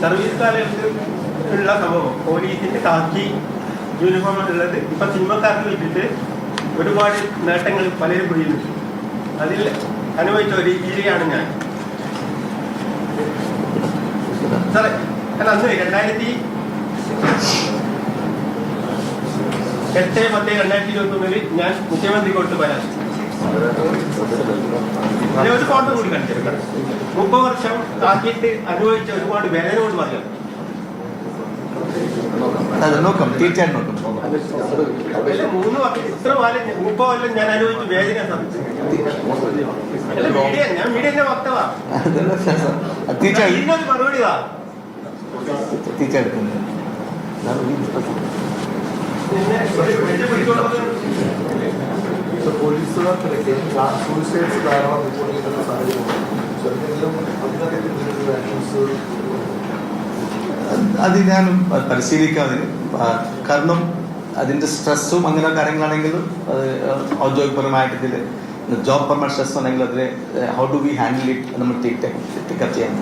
Service കാലത്ത് ഉള്ള സംഭവം. പോലീസിന്റെ കാക്കി യൂണിഫോം ഉള്ളത് ഇപ്പൊ സിനിമക്കാർക്ക് വിട്ടിട്ട് ഒരുപാട് നേട്ടങ്ങൾ പലരും പിടിയിലുണ്ട്. അതിൽ അനുഭവിച്ച ഒരു രീതിയാണ് ഞാൻ. സാറേ അല്ല അന്ന് രണ്ടായിരത്തി എട്ട് പത്ത് രണ്ടായിരത്തി ഇരുപത്തി ഒന്നിൽ ഞാൻ മുഖ്യമന്ത്രി കൊടുത്ത് പരാതി ഞാൻ ഒരു ഫോട്ടോ കൂടി കാണിച്ചിട്ടുണ്ട് മുപ്പത് വർഷം ആക്കിയിട്ട് അനുഭവിച്ച ഒരുപാട് വേദനയോട് പറയാം അത് നോക്കാം. തീർച്ചയായിട്ടും നോക്കാം. മൂന്ന് വർഷം ഇത്ര കാലം മുപ്പത് കൊല്ലം ഞാൻ അനുഭവിച്ച വേദന ഞാൻ മീഡിയന്റെ വക്തവാ. തീർച്ചയായും ഇതിനൊരു മറുപടി തീർച്ചയായിട്ടും. പിന്നെ അത് ഞാൻ പരിശീലിക്കാതെ കാരണം അതിന്റെ സ്ട്രെസ്സും അങ്ങനെ കാര്യങ്ങളാണെങ്കിലും അത് ഔദ്യോഗികപരമായിട്ട് ഇതിൽ ജോബ് പെർമനന്റ് സ്ട്രെസ് ആണെങ്കിലും അതിൽ how do we handle it നമ്മൾ ടേക്ക് ടേക്ക് ചെയ്യാൻ.